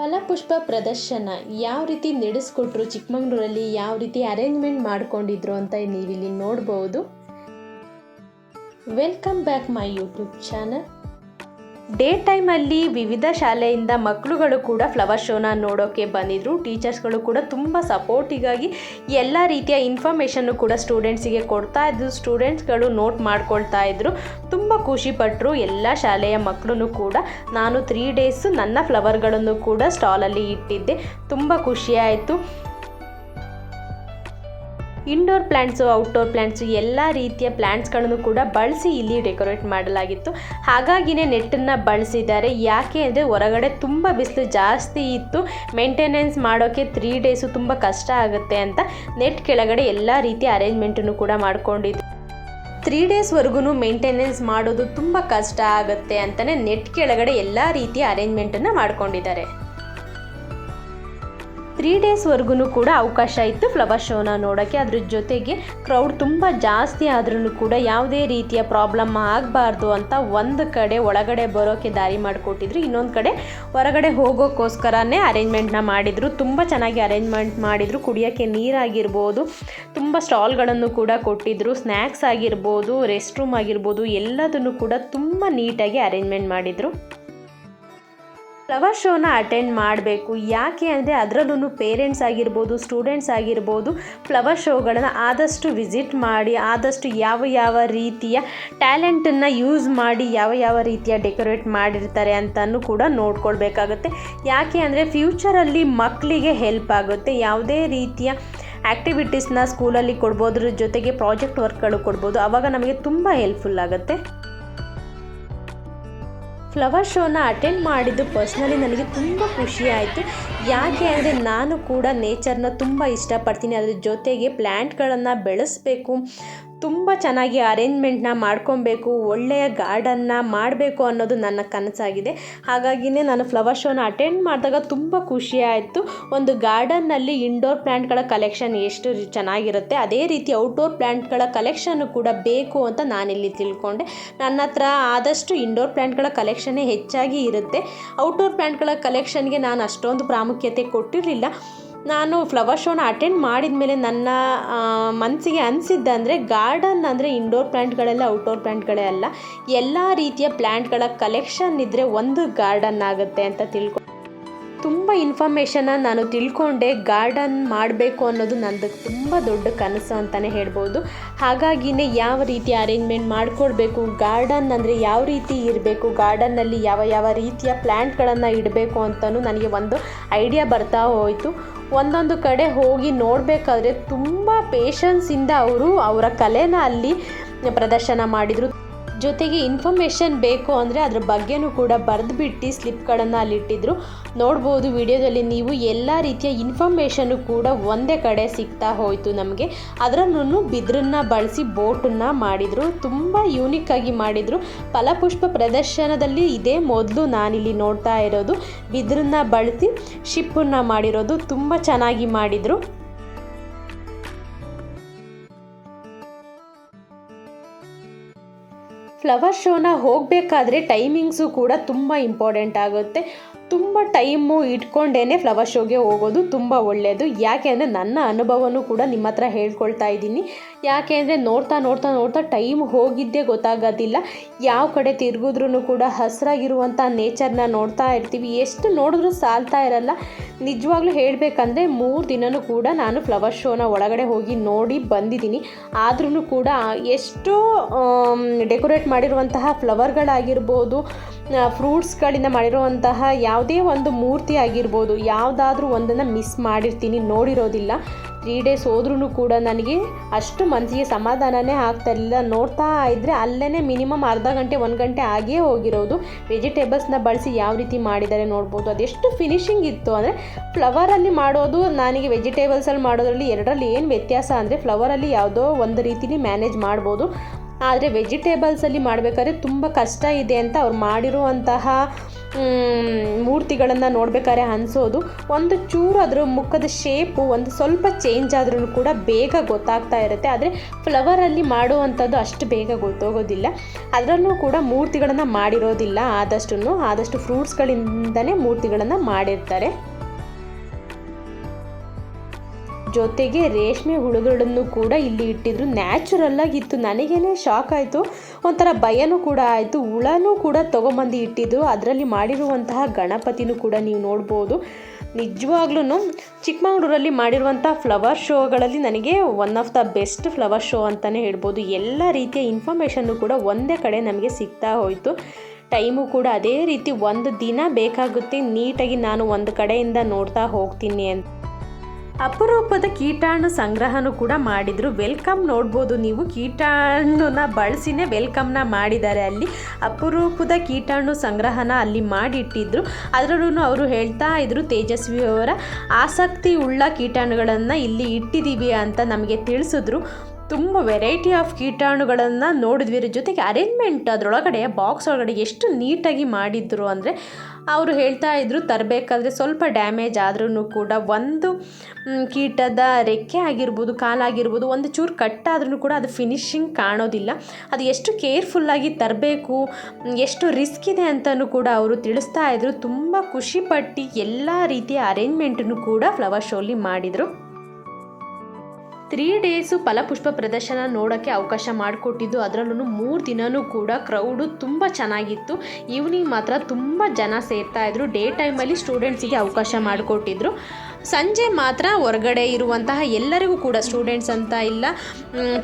ಫಲಪುಷ್ಪ ಪ್ರದರ್ಶನ ಯಾವ ರೀತಿ ನಡೆಸ್ಕೊಟ್ರು ಚಿಕ್ಕಮಂಗ್ಳೂರಲ್ಲಿ, ಯಾವ ರೀತಿ ಅರೇಂಜ್ಮೆಂಟ್ ಮಾಡ್ಕೊಂಡಿದ್ರು ಅಂತ ನೀವಿಲ್ಲಿ ನೋಡ್ಬೋದು. Welcome back my YouTube channel day ಟೈಮಲ್ಲಿ ವಿವಿಧ ಶಾಲೆಯಿಂದ ಮಕ್ಕಳುಗಳು ಕೂಡ ಫ್ಲವರ್ ಶೋನ ನೋಡೋಕ್ಕೆ ಬಂದಿದ್ರು. ಟೀಚರ್ಸ್ಗಳು ಕೂಡ ತುಂಬ ಸಪೋರ್ಟಿಗಾಗಿ ಎಲ್ಲ ರೀತಿಯ ಇನ್ಫಾರ್ಮೇಷನ್ನು ಕೂಡ ಸ್ಟೂಡೆಂಟ್ಸಿಗೆ ಕೊಡ್ತಾ ಇದ್ದರು ಸ್ಟೂಡೆಂಟ್ಸ್ಗಳು ನೋಟ್ ಮಾಡ್ಕೊಳ್ತಾ ಇದ್ದರು ತುಂಬ ಖುಷಿಪಟ್ಟರು ಎಲ್ಲ ಶಾಲೆಯ ಮಕ್ಕಳು ಕೂಡ. ನಾನು ತ್ರೀ ಡೇಸು ನನ್ನ ಫ್ಲವರ್ಗಳನ್ನು ಕೂಡ ಸ್ಟಾಲಲ್ಲಿ ಇಟ್ಟಿದ್ದೆ. ತುಂಬ ಖುಷಿಯಾಯಿತು ಇಂಡೋರ್ ಪ್ಲ್ಯಾಂಟ್ಸು ಔಟ್ಡೋರ್ ಪ್ಲ್ಯಾಂಟ್ಸು ಎಲ್ಲ ರೀತಿಯ ಪ್ಲ್ಯಾಂಟ್ಸ್ಗಳನ್ನು ಕೂಡ ಬಳಸಿ ಇಲ್ಲಿ ಡೆಕೋರೇಟ್ ಮಾಡಲಾಗಿತ್ತು. ಹಾಗಾಗಿನೇ ನೆಟ್ಟನ್ನು ಬಳಸಿದ್ದಾರೆ ಯಾಕೆ ಅಂದರೆ ಹೊರಗಡೆ ತುಂಬ ಬಿಸಿಲು ಜಾಸ್ತಿ ಇತ್ತು. ಮೇಂಟೆನೆನ್ಸ್ ಮಾಡೋಕ್ಕೆ ತ್ರೀ ಡೇಸು ತುಂಬ ಕಷ್ಟ ಆಗುತ್ತೆ ಅಂತ ನೆಟ್ ಕೆಳಗಡೆ ಎಲ್ಲ ರೀತಿಯ ಅರೇಂಜ್ಮೆಂಟನ್ನು ಕೂಡ ಮಾಡ್ಕೊಂಡಿದ್ದು. ತ್ರೀ ಡೇಸ್ವರೆಗೂ ಮೇಂಟೆನೆನ್ಸ್ ಮಾಡೋದು ತುಂಬ ಕಷ್ಟ ಆಗುತ್ತೆ ಅಂತಲೇ ನೆಟ್ ಕೆಳಗಡೆ ಎಲ್ಲ ರೀತಿಯ ಅರೇಂಜ್ಮೆಂಟನ್ನು ಮಾಡ್ಕೊಂಡಿದ್ದಾರೆ. ತ್ರೀ ಡೇಸ್ವರೆಗೂ ಕೂಡ ಅವಕಾಶ ಇತ್ತು ಫ್ಲವರ್ ಶೋನ ನೋಡೋಕ್ಕೆ ಅದ್ರ ಜೊತೆಗೆ ಕ್ರೌಡ್ ತುಂಬ ಜಾಸ್ತಿ ಆದ್ರೂ ಕೂಡ ಯಾವುದೇ ರೀತಿಯ ಪ್ರಾಬ್ಲಮ್ ಆಗಬಾರ್ದು ಅಂತ ಒಂದು ಕಡೆ ಒಳಗಡೆ ಬರೋಕ್ಕೆ ದಾರಿ ಮಾಡಿಕೊಟ್ಟಿದ್ರು. ಇನ್ನೊಂದು ಕಡೆ ಹೊರಗಡೆ ಹೋಗೋಕ್ಕೋಸ್ಕರನೇ ಅರೇಂಜ್ಮೆಂಟ್ನ ಮಾಡಿದರು. ತುಂಬ ಚೆನ್ನಾಗಿ ಅರೇಂಜ್ಮೆಂಟ್ ಮಾಡಿದರು. ಕುಡಿಯೋಕ್ಕೆ ನೀರಾಗಿರ್ಬೋದು, ತುಂಬ ಸ್ಟಾಲ್ಗಳನ್ನು ಕೂಡ ಕೊಟ್ಟಿದ್ದರು ಸ್ನ್ಯಾಕ್ಸ್ ಆಗಿರ್ಬೋದು ರೆಸ್ಟ್ ರೂಮ್ ಆಗಿರ್ಬೋದು, ಎಲ್ಲದನ್ನು ಕೂಡ ತುಂಬ ನೀಟಾಗಿ ಅರೇಂಜ್ಮೆಂಟ್ ಮಾಡಿದರು. ಫ್ಲವರ್ ಶೋನ ಅಟೆಂಡ್ ಮಾಡಬೇಕು. ಯಾಕೆ ಅಂದರೆ ಅದರಲ್ಲೂ ಪೇರೆಂಟ್ಸ್ ಆಗಿರ್ಬೋದು ಸ್ಟೂಡೆಂಟ್ಸ್ ಆಗಿರ್ಬೋದು ಫ್ಲವರ್ ಶೋಗಳನ್ನು ಆದಷ್ಟು ವಿಸಿಟ್ ಮಾಡಿ, ಆದಷ್ಟು ಯಾವ ಯಾವ ರೀತಿಯ ಟ್ಯಾಲೆಂಟನ್ನು ಯೂಸ್ ಮಾಡಿ, ಯಾವ ಯಾವ ರೀತಿಯ ಡೆಕೋರೇಟ್ ಮಾಡಿರ್ತಾರೆ ಅಂತಲೂ ಕೂಡ ನೋಡ್ಕೊಳ್ಬೇಕಾಗುತ್ತೆ. ಯಾಕೆ ಅಂದರೆ ಫ್ಯೂಚರಲ್ಲಿ ಮಕ್ಕಳಿಗೆ ಹೆಲ್ಪ್ ಆಗುತ್ತೆ. ಯಾವುದೇ ರೀತಿಯ ಆ್ಯಕ್ಟಿವಿಟೀಸ್ನ ಸ್ಕೂಲಲ್ಲಿ ಕೊಡ್ಬೋದ್ರ ಜೊತೆಗೆ ಪ್ರಾಜೆಕ್ಟ್ ವರ್ಕ್ಗಳು ಕೊಡ್ಬೋದು ಆವಾಗ ನಮಗೆ ತುಂಬ ಹೆಲ್ಪ್ಫುಲ್ ಆಗುತ್ತೆ. ಫ್ಲವರ್ ಶೋನ ಅಟೆಂಡ್ ಮಾಡಿದ್ದು ಪರ್ಸ್ನಲಿ ನನಗೆ ತುಂಬ ಖುಷಿ ಆಯಿತು. ಯಾಕೆ ಅಂದರೆ ನಾನು ಕೂಡ ನೇಚರ್ನ ತುಂಬ ಇಷ್ಟಪಡ್ತೀನಿ. ಅದ್ರ ಜೊತೆಗೆ ಪ್ಲ್ಯಾಂಟ್ಗಳನ್ನು ಬೆಳೆಸಬೇಕು. ತುಂಬ ಚೆನ್ನಾಗಿ ಅರೇಂಜ್ಮೆಂಟ್ನ ಮಾಡ್ಕೊಬೇಕು, ಒಳ್ಳೆಯ ಗಾರ್ಡನ್ನ ಮಾಡಬೇಕು ಅನ್ನೋದು ನನ್ನ ಕನಸಾಗಿದೆ. ಹಾಗಾಗಿನೇ ನಾನು ಫ್ಲವರ್ ಶೋನ ಅಟೆಂಡ್ ಮಾಡಿದಾಗ ತುಂಬ ಆಯಿತು. ಒಂದು ಗಾರ್ಡನ್ನಲ್ಲಿ ಇಂಡೋರ್ ಪ್ಲ್ಯಾಂಟ್ಗಳ ಕಲೆಕ್ಷನ್ ಎಷ್ಟು ಚೆನ್ನಾಗಿರುತ್ತೆ, ಅದೇ ರೀತಿ ಔಟ್ಡೋರ್ ಪ್ಲ್ಯಾಂಟ್ಗಳ ಕಲೆಕ್ಷನ್ನು ಕೂಡ ಬೇಕು ಅಂತ ನಾನಿಲ್ಲಿ ತಿಳ್ಕೊಂಡೆ. ನನ್ನ ಹತ್ರ ಆದಷ್ಟು ಇಂಡೋರ್ ಪ್ಲ್ಯಾಂಟ್ಗಳ ಕಲೆಕ್ಷನ್ನೇ ಹೆಚ್ಚಾಗಿ ಇರುತ್ತೆ. ಔಟ್ಡೋರ್ ಪ್ಲ್ಯಾಂಟ್ಗಳ ಕಲೆಕ್ಷನ್ಗೆ ನಾನು ಅಷ್ಟೊಂದು ಪ್ರಾಮುಖ್ಯತೆ ಕೊಟ್ಟಿರಲಿಲ್ಲ. ನಾನು ಫ್ಲವರ್ ಶೋನ ಅಟೆಂಡ್ ಮಾಡಿದ ಮೇಲೆ ನನ್ನ ಮನಸ್ಸಿಗೆ ಅನಿಸಿದ್ದಂದರೆ ಗಾರ್ಡನ್ ಅಂದರೆ ಇಂಡೋರ್ ಪ್ಲ್ಯಾಂಟ್ಗಳೆಲ್ಲ ಔಟ್ಡೋರ್ ಪ್ಲ್ಯಾಂಟ್ಗಳೇ ಅಲ್ಲ. ಎಲ್ಲ ರೀತಿಯ ಪ್ಲ್ಯಾಂಟ್ಗಳ ಕಲೆಕ್ಷನ್ ಇದ್ದರೆ ಒಂದು ಗಾರ್ಡನ್ ಆಗುತ್ತೆ ಅಂತ ತಿಳ್ಕೊ, ತುಂಬ ಇನ್ಫಾರ್ಮೇಷನ್ನ ನಾನು ತಿಳ್ಕೊಂಡೆ. ಗಾರ್ಡನ್ ಮಾಡಬೇಕು ಅನ್ನೋದು ನಂದು ತುಂಬ ದೊಡ್ಡ ಕನಸು ಅಂತಲೇ ಹೇಳ್ಬೋದು. ಹಾಗಾಗಿನೇ ಯಾವ ರೀತಿ ಅರೇಂಜ್ಮೆಂಟ್ ಮಾಡಿಕೊಡ್ಬೇಕು? ಗಾರ್ಡನ್ ಅಂದರೆ ಯಾವ ರೀತಿ ಇರಬೇಕು? ಗಾರ್ಡನ್ನಲ್ಲಿ ಯಾವ ಯಾವ ರೀತಿಯ ಪ್ಲ್ಯಾಂಟ್ಗಳನ್ನು ಇಡಬೇಕು ಅಂತಲೂ ನನಗೆ ಒಂದು ಐಡಿಯಾ ಬರ್ತಾ ಹೋಯಿತು. ಒಂದೊಂದು ಕಡೆ ಹೋಗಿ ನೋಡಬೇಕಾದ್ರೆ ತುಂಬ ಪೇಷನ್ಸಿಂದ ಅವರು ಅವರ ಕಲೆನ ಅಲ್ಲಿ ಪ್ರದರ್ಶನ ಮಾಡಿದರು. ಜೊತೆಗೆ ಇನ್ಫಾರ್ಮೇಷನ್ ಬೇಕು ಅಂದರೆ ಅದ್ರ ಬಗ್ಗೆನೂ ಕೂಡ ಬರೆದುಬಿಟ್ಟು ಸ್ಲಿಪ್ಗಳನ್ನು ಅಲ್ಲಿಟ್ಟಿದ್ರು. ನೋಡ್ಬೋದು ವಿಡಿಯೋದಲ್ಲಿ ನೀವು ಎಲ್ಲ ರೀತಿಯ ಇನ್ಫಾರ್ಮೇಷನು ಕೂಡ ಒಂದೇ ಕಡೆ ಸಿಗ್ತಾ ಹೋಯಿತು ನಮಗೆ. ಅದರಲ್ಲೂ ಬಿದಿರನ್ನ ಬಳಸಿ ಬೋಟನ್ನು ಮಾಡಿದರು. ತುಂಬ ಯೂನಿಕ್ಕಾಗಿ ಮಾಡಿದರು. ಫಲಪುಷ್ಪ ಪ್ರದರ್ಶನದಲ್ಲಿ ಇದೇ ಮೊದಲು ನಾನಿಲ್ಲಿ ನೋಡ್ತಾ ಇರೋದು. ಬಿದಿರನ್ನ ಬಳಸಿ ಶಿಪ್ಪನ್ನು ಮಾಡಿರೋದು. ತುಂಬ ಚೆನ್ನಾಗಿ ಮಾಡಿದರು. ಫ್ಲವರ್ ಶೋನ ಹೋಗಬೇಕಾದ್ರೆ ಟೈಮಿಂಗ್ಸು ಕೂಡ ತುಂಬ ಇಂಪಾರ್ಟೆಂಟ್ ಆಗುತ್ತೆ. ತುಂಬ ಟೈಮು ಇಟ್ಕೊಂಡೇ ಫ್ಲವರ್ ಶೋಗೆ ಹೋಗೋದು ತುಂಬ ಒಳ್ಳೆಯದು ಯಾಕೆ ಅಂದರೆ ನನ್ನ ಅನುಭವನೂ ಕೂಡ ನಿಮ್ಮ ಹತ್ರ ಹೇಳ್ಕೊಳ್ತಾ ಇದ್ದೀನಿ. ಯಾಕೆ ಅಂದರೆ ನೋಡ್ತಾ ನೋಡ್ತಾ ನೋಡ್ತಾ ಟೈಮ್ ಹೋಗಿದ್ದೇ ಗೊತ್ತಾಗೋದಿಲ್ಲ. ಯಾವ ಕಡೆ ತಿರುಗಿದ್ರೂ ಕೂಡ ಹಸಿರಾಗಿರುವಂಥ ನೇಚರ್ನ ನೋಡ್ತಾ ಇರ್ತೀವಿ. ಎಷ್ಟು ನೋಡಿದ್ರೂ ಸಾಲ್ತಾ ಇರಲ್ಲ. ನಿಜವಾಗ್ಲೂ ಹೇಳಬೇಕಂದ್ರೆ ಮೂರು ದಿನವೂ ಕೂಡ ನಾನು ಫ್ಲವರ್ ಶೋನ ಒಳಗಡೆ ಹೋಗಿ ನೋಡಿ ಬಂದಿದ್ದೀನಿ. ಆದ್ರೂ ಕೂಡ ಎಷ್ಟೋ ಡೆಕೋರೇಟ್ ಮಾಡಿರುವಂತಹ ಫ್ಲವರ್ಗಳಾಗಿರ್ಬೋದು ಫ್ರೂಟ್ಸ್ಗಳಿಂದ ಮಾಡಿರುವಂತಹ ಯಾವುದೇ ಒಂದು ಮೂರ್ತಿ ಆಗಿರ್ಬೋದು, ಯಾವುದಾದ್ರೂ ಒಂದನ್ನು ಮಿಸ್ ಮಾಡಿರ್ತೀನಿ, ನೋಡಿರೋದಿಲ್ಲ. ತ್ರೀ ಡೇಸ್ ಹೋದ್ರೂ ಕೂಡ ನನಗೆ ಅಷ್ಟು ಮನಸ್ಸಿಗೆ ಸಮಾಧಾನನೇ ಆಗ್ತಾ ಇರಲಿಲ್ಲ. ನೋಡ್ತಾ ಇದ್ದರೆ ಅಲ್ಲೇ ಮಿನಿಮಮ್ ಅರ್ಧ ಗಂಟೆ, ಒಂದು ಗಂಟೆ ಆಗೇ ಹೋಗಿರೋದು. ವೆಜಿಟೇಬಲ್ಸ್ನ ಬಳಸಿ ಯಾವ ರೀತಿ ಮಾಡಿದ್ದಾರೆ ನೋಡ್ಬೋದು. ಅದೆಷ್ಟು ಫಿನಿಶಿಂಗ್ ಇತ್ತು ಅಂದರೆ, ಫ್ಲವರಲ್ಲಿ ಮಾಡೋದು ನನಗೆ ವೆಜಿಟೇಬಲ್ಸಲ್ಲಿ ಮಾಡೋದ್ರಲ್ಲಿ ಎರಡರಲ್ಲಿ ಏನು ವ್ಯತ್ಯಾಸ ಅಂದರೆ, ಫ್ಲವರಲ್ಲಿ ಯಾವುದೋ ಒಂದು ರೀತಿಲಿ ಮ್ಯಾನೇಜ್ ಮಾಡ್ಬೋದು. ಆದರೆ ವೆಜಿಟೇಬಲ್ಸಲ್ಲಿ ಮಾಡಬೇಕಾದ್ರೆ ತುಂಬ ಕಷ್ಟ ಇದೆ ಅಂತ ಅವ್ರು ಮಾಡಿರುವಂತಹ ಮೂರ್ತಿಗಳನ್ನು ನೋಡ್ಬೇಕಾದ್ರೆ ಅನಿಸೋದು. ಒಂದು ಚೂರು ಅದರ ಮುಖದ ಶೇಪು ಒಂದು ಸ್ವಲ್ಪ ಚೇಂಜ್ ಆದ್ರೂ ಕೂಡ ಬೇಗ ಗೊತ್ತಾಗ್ತಾ ಇರುತ್ತೆ. ಆದರೆ ಫ್ಲವರಲ್ಲಿ ಮಾಡುವಂಥದ್ದು ಅಷ್ಟು ಬೇಗ ಗೊತ್ತೋಗೋದಿಲ್ಲ. ಅದರಲ್ಲೂ ಕೂಡ ಮೂರ್ತಿಗಳನ್ನು ಮಾಡಿರೋದಿಲ್ಲ. ಆದಷ್ಟು ಆದಷ್ಟು ಫ್ರೂಟ್ಸ್ಗಳಿಂದಲೇ ಮೂರ್ತಿಗಳನ್ನು ಮಾಡಿರ್ತಾರೆ. ಜೊತೆಗೆ ರೇಷ್ಮೆ ಹುಳುಗಳನ್ನು ಕೂಡ ಇಲ್ಲಿ ಇಟ್ಟಿದ್ರು. ನ್ಯಾಚುರಲ್ ಆಗಿತ್ತು. ನನಗೇನೆ ಶಾಕ್ ಆಯಿತು. ಒಂಥರ ಭಯನೂ ಕೂಡ ಆಯಿತು. ಹುಳನೂ ಕೂಡ ತೊಗೊಂಬಂದು ಇಟ್ಟಿದ್ರು. ಅದರಲ್ಲಿ ಮಾಡಿರುವಂತಹ ಗಣಪತಿನೂ ಕೂಡ ನೀವು ನೋಡ್ಬೋದು. ನಿಜವಾಗ್ಲೂ ಚಿಕ್ಕಮಗಳೂರಲ್ಲಿ ಮಾಡಿರುವಂಥ ಫ್ಲವರ್ ಶೋಗಳಲ್ಲಿ ನನಗೆ one of the best flower show ಅಂತಲೇ ಹೇಳ್ಬೋದು. ಎಲ್ಲ ರೀತಿಯ ಇನ್ಫಾರ್ಮೇಷನ್ನು ಕೂಡ ಒಂದೇ ಕಡೆ ನಮಗೆ ಸಿಗ್ತಾ ಹೋಯಿತು. ಟೈಮು ಕೂಡ ಅದೇ ರೀತಿ ಒಂದು ದಿನ ಬೇಕಾಗುತ್ತೆ. ನೀಟಾಗಿ ನಾನು ಒಂದು ಕಡೆಯಿಂದ ನೋಡ್ತಾ ಹೋಗ್ತೀನಿ ಅಂತ. ಅಪರೂಪದ ಕೀಟಾಣು ಸಂಗ್ರಹನೂ ಕೂಡ ಮಾಡಿದರು. ವೆಲ್ಕಮ್ ನೋಡ್ಬೋದು ನೀವು. ಕೀಟಾಣುನ ಬಳಸಿನೇ ವೆಲ್ಕಮ್ನ ಮಾಡಿದ್ದಾರೆ ಅಲ್ಲಿ. ಅಪರೂಪದ ಕೀಟಾಣು ಸಂಗ್ರಹನ ಅಲ್ಲಿ ಮಾಡಿಟ್ಟಿದ್ರು. ಅದರಲ್ಲೂ ಅವರು ಹೇಳ್ತಾ ಇದ್ರು ತೇಜಸ್ವಿ ಅವರ ಆಸಕ್ತಿ ಉಳ್ಳ ಕೀಟಾಣುಗಳನ್ನು ಇಲ್ಲಿ ಇಟ್ಟಿದ್ದೀವಿ ಅಂತ ನಮಗೆ ತಿಳಿಸಿದ್ರು. ತುಂಬ ವೆರೈಟಿ ಆಫ್ ಕೀಟಾಣುಗಳನ್ನು ನೋಡಿದ್ವಿರ ಜೊತೆಗೆ ಅರೇಂಜ್ಮೆಂಟ್ ಅದರೊಳಗಡೆ, ಬಾಕ್ಸ್ ಒಳಗಡೆ ಎಷ್ಟು ನೀಟಾಗಿ ಮಾಡಿದ್ರು ಅಂದರೆ ಅವರು ಹೇಳ್ತಾ ಇದ್ರು, ತರಬೇಕಾದ್ರೆ ಸ್ವಲ್ಪ ಡ್ಯಾಮೇಜ್ ಆದ್ರೂ ಕೂಡ ಒಂದು ಕೀಟದ ರೆಕ್ಕೆ ಆಗಿರ್ಬೋದು ಕಾಲಾಗಿರ್ಬೋದು ಒಂದು ಚೂರು ಕಟ್ಟಾದ್ರೂ ಕೂಡ ಅದು ಫಿನಿಶಿಂಗ್ ಕಾಣೋದಿಲ್ಲ. ಅದು ಎಷ್ಟು ಕೇರ್ಫುಲ್ಲಾಗಿ ತರಬೇಕು, ಎಷ್ಟು ರಿಸ್ಕ್ ಇದೆ ಅಂತಲೂ ಕೂಡ ಅವರು ತಿಳಿಸ್ತಾ ಇದ್ರು. ತುಂಬ ಖುಷಿಪಟ್ಟು ಎಲ್ಲ ರೀತಿಯ ಅರೇಂಜ್ಮೆಂಟನ್ನು ಕೂಡ ಫ್ಲವರ್ ಶೋಲಿ ಮಾಡಿದರು. ತ್ರೀ ಡೇಸು ಫಲಪುಷ್ಪ ಪ್ರದರ್ಶನ ನೋಡೋಕ್ಕೆ ಅವಕಾಶ ಮಾಡಿಕೊಟ್ಟಿದ್ದು. ಅದರಲ್ಲೂ ಮೂರು ದಿನವೂ ಕೂಡ ಕ್ರೌಡು ತುಂಬ ಚೆನ್ನಾಗಿತ್ತು. ಈವ್ನಿಂಗ್ ಮಾತ್ರ ತುಂಬ ಜನ ಸೇರ್ತಾ ಇದ್ರು. ಡೇ ಟೈಮಲ್ಲಿ ಸ್ಟೂಡೆಂಟ್ಸಿಗೆ ಅವಕಾಶ ಮಾಡಿಕೊಟ್ಟಿದ್ರು. ಸಂಜೆ ಮಾತ್ರ ಹೊರಗಡೆ ಇರುವಂತಹ ಎಲ್ಲರಿಗೂ ಕೂಡ ಸ್ಟೂಡೆಂಟ್ಸ್ ಅಂತ ಇಲ್ಲ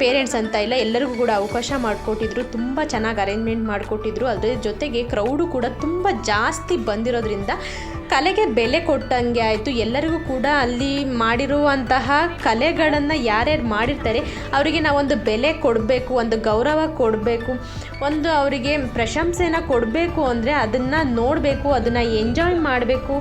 ಪೇರೆಂಟ್ಸ್ ಅಂತ ಇಲ್ಲ, ಎಲ್ಲರಿಗೂ ಕೂಡ ಅವಕಾಶ ಮಾಡಿಕೊಟ್ಟಿದ್ರು. ತುಂಬ ಚೆನ್ನಾಗಿ ಅರೇಂಜ್ಮೆಂಟ್ ಮಾಡಿಕೊಟ್ಟಿದ್ರು. ಅದರ ಜೊತೆಗೆ ಕ್ರೌಡು ಕೂಡ ತುಂಬ ಜಾಸ್ತಿ ಬಂದಿರೋದ್ರಿಂದ ಕಲೆಗೆ ಬೆಲೆ ಕೊಟ್ಟಂಗೆ ಆಯಿತು. ಎಲ್ಲರಿಗೂ ಕೂಡ ಅಲ್ಲಿ ಮಾಡಿರುವಂತಹ ಕಲೆಗಳನ್ನು ಯಾರ್ಯಾರು ಮಾಡಿರ್ತಾರೆ, ಅವರಿಗೆ ನಾವೊಂದು ಬೆಲೆ ಕೊಡಬೇಕು, ಒಂದು ಗೌರವ ಕೊಡಬೇಕು. ಒಂದು ಅವರಿಗೆ ಪ್ರಶಂಸೆನ ಕೊಡಬೇಕು ಅಂದರೆ ಅದನ್ನು ನೋಡಬೇಕು, ಅದನ್ನು ಎಂಜಾಯ್ ಮಾಡಬೇಕು.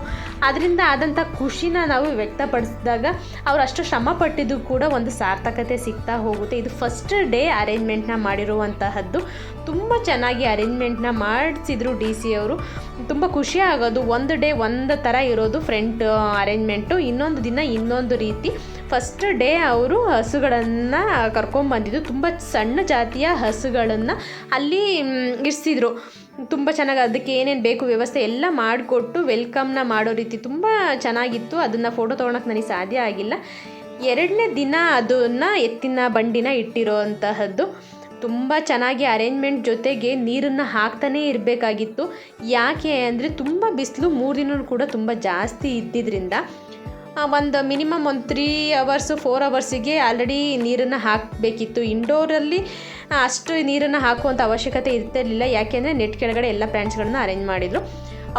ಅದರಿಂದ ಆದಂಥ ಖುಷಿನ ನಾವು ವ್ಯಕ್ತಪಡಿಸಿದಾಗ ಅವರು ಅಷ್ಟು ಶ್ರಮ ಪಟ್ಟಿದ್ದು ಕೂಡ ಒಂದು ಸಾರ್ಥಕತೆ ಸಿಗ್ತಾ ಹೋಗುತ್ತೆ. ಇದು ಫಸ್ಟ್ ಡೇ ಅರೇಂಜ್ಮೆಂಟ್ನ ಮಾಡಿರುವಂತಹದ್ದು. ತುಂಬ ಚೆನ್ನಾಗಿ ಅರೇಂಜ್ಮೆಂಟ್ನ ಮಾಡಿಸಿದ್ರು ಡಿ ಸಿ ಅವರು. ತುಂಬ ಖುಷಿ ಆಗೋದು. ಒಂದು ಡೇ ಒಂದು ಥರ ಇರೋದು ಫ್ರೆಂಟ್ ಅರೇಂಜ್ಮೆಂಟು ಇನ್ನೊಂದು ದಿನ ಇನ್ನೊಂದು ರೀತಿ. ಫಸ್ಟ್ ಡೇ ಅವರು ಹಸುಗಳನ್ನು ಕರ್ಕೊಂಬಂದಿದ್ದು. ತುಂಬ ಸಣ್ಣ ಜಾತಿಯ ಹಸುಗಳನ್ನು ಅಲ್ಲಿ ಇರಿಸಿದ್ರು. ತುಂಬ ಚೆನ್ನಾಗಿ ಅದಕ್ಕೆ ಏನೇನು ಬೇಕು ವ್ಯವಸ್ಥೆ ಎಲ್ಲ ಮಾಡಿಕೊಟ್ಟು ವೆಲ್ಕಮ್ನ ಮಾಡೋ ರೀತಿ ತುಂಬ ಚೆನ್ನಾಗಿತ್ತು. ಅದನ್ನು ಫೋಟೋ ತೊಗೊಳಕ್ಕೆ ನನಗೆ ಸಾಧ್ಯ ಆಗಿಲ್ಲ. ಎರಡನೇ ದಿನ ಅದನ್ನು ಎತ್ತಿನ ಬಂಡಿನ ಇಟ್ಟಿರೋ ಅಂತಹದ್ದು ತುಂಬ ಚೆನ್ನಾಗಿ ಅರೇಂಜ್ಮೆಂಟ್ ಜೊತೆಗೆ ನೀರನ್ನು ಹಾಕ್ತಾನೇ ಇರಬೇಕಾಗಿತ್ತು. ಯಾಕೆ ಅಂದರೆ ತುಂಬ ಬಿಸಿಲು ಮೂರು ದಿನ ಕೂಡ ತುಂಬ ಜಾಸ್ತಿ ಇದ್ದಿದ್ದರಿಂದ ಒಂದು ಮಿನಿಮಮ್ ಒಂದು ತ್ರೀ ಅವರ್ಸು ಫೋರ್ ಅವರ್ಸಿಗೆ ಆಲ್ರೆಡಿ ನೀರನ್ನು ಹಾಕಬೇಕಿತ್ತು. ಇಂಡೋರಲ್ಲಿ ಅಷ್ಟು ನೀರನ್ನು ಹಾಕುವಂಥ ಅವಶ್ಯಕತೆ ಇರ್ತಿರಲಿಲ್ಲ ಯಾಕೆಂದರೆ ನೆಟ್ ಕೆಳಗಡೆ ಎಲ್ಲ ಪ್ಲ್ಯಾಂಟ್ಸ್ಗಳನ್ನ ಅರೇಂಜ್ ಮಾಡಿದರು.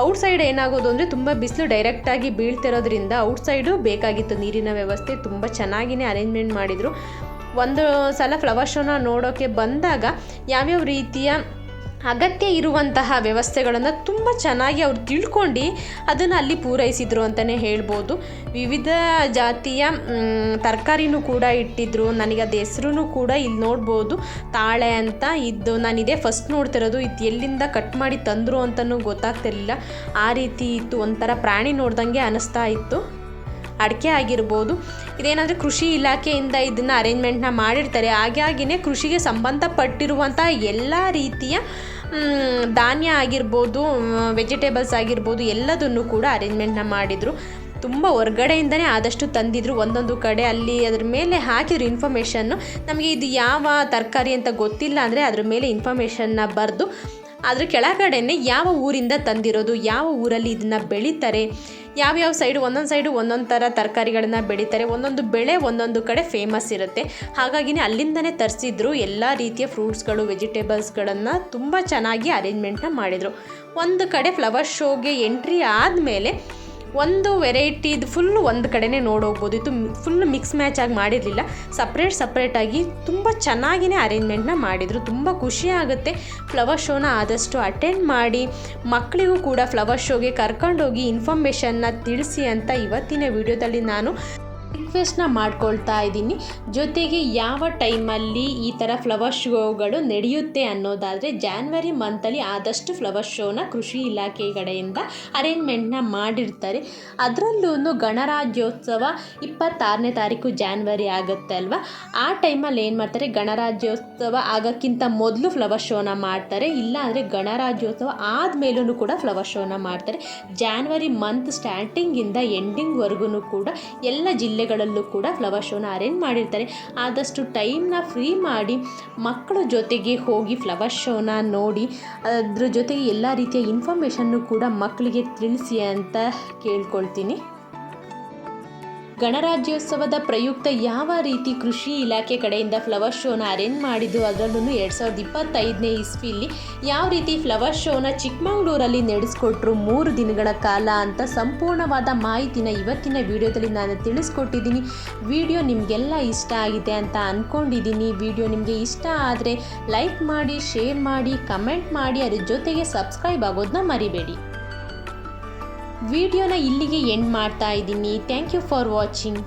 ಔಟ್ಸೈಡ್ ಏನಾಗೋದು ಅಂದರೆ ತುಂಬ ಬಿಸಿಲು ಡೈರೆಕ್ಟಾಗಿ ಬೀಳ್ತಿರೋದ್ರಿಂದ ಔಟ್ಸೈಡು ಬೇಕಾಗಿತ್ತು ನೀರಿನ ವ್ಯವಸ್ಥೆ. ತುಂಬ ಚೆನ್ನಾಗಿಯೇ ಅರೇಂಜ್ಮೆಂಟ್ ಮಾಡಿದರು. ಒಂದು ಸಲ ಫ್ಲವರ್ ಶೋನ ನೋಡೋಕ್ಕೆ ಬಂದಾಗ ಯಾವ್ಯಾವ ರೀತಿಯ ಅಗತ್ಯ ಇರುವಂತಹ ವ್ಯವಸ್ಥೆಗಳನ್ನು ತುಂಬ ಚೆನ್ನಾಗಿ ಅವ್ರು ತಿಳ್ಕೊಂಡು ಅದನ್ನು ಅಲ್ಲಿ ಪೂರೈಸಿದರು ಅಂತಲೇ ಹೇಳ್ಬೋದು. ವಿವಿಧ ಜಾತಿಯ ತರಕಾರಿನೂ ಕೂಡ ಇಟ್ಟಿದ್ರು. ನನಗೆ ಅದು ಹೆಸ್ರೂ ಕೂಡ ಇಲ್ಲಿ ನೋಡ್ಬೋದು. ತಾಳೆ ಅಂತ ಇದ್ದು ನಾನು ಇದೇ ಫಸ್ಟ್ ನೋಡ್ತಿರೋದು. ಇದು ಎಲ್ಲಿಂದ ಕಟ್ ಮಾಡಿ ತಂದರು ಅಂತಲೂ ಗೊತ್ತಾಗ್ತಿರಲಿಲ್ಲ. ಆ ರೀತಿ ಇತ್ತು. ಒಂಥರ ಪ್ರಾಣಿ ನೋಡ್ದಂಗೆ ಅನ್ನಿಸ್ತಾ ಇತ್ತು. ಅಡಿಕೆ ಆಗಿರ್ಬೋದು. ಇದೇನಾದರೆ ಕೃಷಿ ಇಲಾಖೆಯಿಂದ ಇದನ್ನು ಅರೇಂಜ್ಮೆಂಟ್ನ ಮಾಡಿರ್ತಾರೆ. ಹಾಗಾಗಿನೇ ಕೃಷಿಗೆ ಸಂಬಂಧಪಟ್ಟಿರುವಂಥ ಎಲ್ಲ ರೀತಿಯ ಧಾನ್ಯ ಆಗಿರ್ಬೋದು ವೆಜಿಟೇಬಲ್ಸ್ ಆಗಿರ್ಬೋದು, ಎಲ್ಲದನ್ನು ಕೂಡ ಅರೇಂಜ್ಮೆಂಟ್ನ ಮಾಡಿದರು. ತುಂಬ ಹೊರ್ಗಡೆಯಿಂದನೇ ಆದಷ್ಟು ತಂದಿದ್ರು. ಒಂದೊಂದು ಕಡೆ ಅಲ್ಲಿ ಅದ್ರ ಮೇಲೆ ಹಾಕಿದ್ರು ಇನ್ಫಾರ್ಮೇಷನ್ನು ನಮಗೆ ಇದು ಯಾವ ತರಕಾರಿ ಅಂತ ಗೊತ್ತಿಲ್ಲ ಅಂದರೆ ಅದ್ರ ಮೇಲೆ ಇನ್ಫಾರ್ಮೇಷನ್ನ ಬರೆದು ಅದ್ರ ಕೆಳಗಡೆನೆ ಯಾವ ಊರಿಂದ ತಂದಿರೋದು, ಯಾವ ಊರಲ್ಲಿ ಇದನ್ನು ಬೆಳೀತಾರೆ ಯಾವ್ಯಾವ ಸೈಡು ಒಂದೊಂದು ಸೈಡು ಒಂದೊಂದು ಥರ ತರಕಾರಿಗಳನ್ನ ಬೆಳೀತಾರೆ, ಒಂದೊಂದು ಬೆಳೆ ಒಂದೊಂದು ಕಡೆ ಫೇಮಸ್ ಇರುತ್ತೆ. ಹಾಗಾಗಿನೇ ಅಲ್ಲಿಂದನೇ ತರಿಸಿದ್ರು ಎಲ್ಲ ರೀತಿಯ ಫ್ರೂಟ್ಸ್ಗಳು ವೆಜಿಟೇಬಲ್ಸ್ಗಳನ್ನು ತುಂಬ ಚೆನ್ನಾಗಿ ಅರೇಂಜ್ಮೆಂಟ್ನ ಮಾಡಿದರು. ಒಂದು ಕಡೆ ಫ್ಲವರ್ ಶೋಗೆ ಎಂಟ್ರಿ ಆದಮೇಲೆ ಒಂದು ವೆರೈಟಿದು ಫುಲ್ಲು ಒಂದು ಕಡೆನೇ ನೋಡೋಗ್ಬೋದು. ಇತ್ತು ಫುಲ್ ಮಿಕ್ಸ್ ಮ್ಯಾಚ್ ಆಗಿ ಮಾಡಿರಲಿಲ್ಲ. ಸಪ್ರೇಟ್ ಸಪ್ರೇಟಾಗಿ ತುಂಬ ಚೆನ್ನಾಗಿಯೇ ಅರೇಂಜ್ಮೆಂಟ್ನ ಮಾಡಿದರು. ತುಂಬ ಖುಷಿ ಆಗುತ್ತೆ. ಫ್ಲವರ್ ಶೋನ ಆದಷ್ಟು ಅಟೆಂಡ್ ಮಾಡಿ ಮಕ್ಕಳಿಗೂ ಕೂಡ ಫ್ಲವರ್ ಶೋಗೆ ಕರ್ಕೊಂಡೋಗಿ ಇನ್ಫಾರ್ಮೇಷನ್ನ ತಿಳಿಸಿ ಅಂತ ಇವತ್ತಿನ ವಿಡಿಯೋದಲ್ಲಿ ನಾನು ರಿಕ್ವೆಸ್ಟ್ನ ಮಾಡ್ಕೊಳ್ತಾ ಇದ್ದೀನಿ. ಜೊತೆಗೆ ಯಾವ ಟೈಮಲ್ಲಿ ಈ ಥರ ಫ್ಲವರ್ ಶೋಗಳು ನಡೆಯುತ್ತೆ ಅನ್ನೋದಾದರೆ ಜಾನ್ವರಿ ಮಂತಲ್ಲಿ ಆದಷ್ಟು ಫ್ಲವರ್ ಶೋನ ಕೃಷಿ ಇಲಾಖೆ ಕಡೆಯಿಂದ ಅರೇಂಜ್ಮೆಂಟ್ನ ಮಾಡಿರ್ತಾರೆ. ಅದರಲ್ಲೂ ಗಣರಾಜ್ಯೋತ್ಸವ ಇಪ್ಪತ್ತಾರನೇ ತಾರೀಕು ಜಾನ್ವರಿ ಆಗುತ್ತೆ ಅಲ್ವಾ? ಆ ಟೈಮಲ್ಲಿ ಏನು ಮಾಡ್ತಾರೆ? ಗಣರಾಜ್ಯೋತ್ಸವ ಆಗೋಕ್ಕಿಂತ ಮೊದಲು ಫ್ಲವರ್ ಶೋನ ಮಾಡ್ತಾರೆ. ಇಲ್ಲ ಅಂದರೆ ಗಣರಾಜ್ಯೋತ್ಸವ ಆದಮೇಲೂ ಕೂಡ ಫ್ಲವರ್ ಶೋನ ಮಾಡ್ತಾರೆ. ಜಾನ್ವರಿ ಮಂತ್ ಸ್ಟಾರ್ಟಿಂಗಿಂದ ಎಂಡಿಂಗ್ವರೆಗೂ ಕೂಡ ಎಲ್ಲ ಜಿಲ್ಲೆಗಳಲ್ಲೂ ಕೂಡ ಫ್ಲವರ್ ಶೋನ ಅರೇಂಜ್ ಮಾಡಿರ್ತಾರೆ. ಆದಷ್ಟು ಟೈಮ್ನ ಫ್ರೀ ಮಾಡಿ ಮಕ್ಕಳ ಜೊತೆಗೆ ಹೋಗಿ ಫ್ಲವರ್ ಶೋನ ನೋಡಿ, ಅದ್ರ ಜೊತೆಗೆ ಎಲ್ಲ ರೀತಿಯ ಇನ್ಫಾರ್ಮೇಷನ್ನು ಕೂಡ ಮಕ್ಕಳಿಗೆ ತಿಳಿಸಿ ಅಂತ ಕೇಳ್ಕೊಳ್ತೀನಿ. ಗಣರಾಜ್ಯೋತ್ಸವದ ಪ್ರಯುಕ್ತ ಯಾವ ರೀತಿ ಕೃಷಿ ಇಲಾಖೆ ಕಡೆಯಿಂದ ಫ್ಲವರ್ ಶೋನ ಅರೇಂಜ್ ಮಾಡಿದ್ದು ಅದರಲ್ಲೂ ಎರಡು ಸಾವಿರದ ಇಪ್ಪತ್ತೈದನೇ ಇಸ್ವಿಲಿ ಯಾವ ರೀತಿ ಫ್ಲವರ್ ಶೋನ ಚಿಕ್ಕಮಗಳೂರಲ್ಲಿ ನಡೆಸ್ಕೊಟ್ರು ಮೂರು ದಿನಗಳ ಕಾಲ ಅಂತ ಸಂಪೂರ್ಣವಾದ ಮಾಹಿತಿನ ಇವತ್ತಿನ ವಿಡಿಯೋದಲ್ಲಿ ನಾನು ತಿಳಿಸ್ಕೊಟ್ಟಿದ್ದೀನಿ. ವಿಡಿಯೋ ನಿಮಗೆಲ್ಲ ಇಷ್ಟ ಆಗಿದೆ ಅಂತ ಅಂದ್ಕೊಂಡಿದ್ದೀನಿ ವಿಡಿಯೋ ನಿಮಗೆ ಇಷ್ಟ ಆದರೆ ಲೈಕ್ ಮಾಡಿ ಶೇರ್ ಮಾಡಿ ಕಮೆಂಟ್ ಮಾಡಿ, ಅದ್ರ ಜೊತೆಗೆ ಸಬ್ಸ್ಕ್ರೈಬ್ ಆಗೋದನ್ನ ಮರಿಬೇಡಿ. ವಿಡಿಯೋನ ಇಲ್ಲಿಗೆ ಎಂಡ್ ಮಾಡ್ತಾ ಇದ್ದೀನಿ. Thank you for watching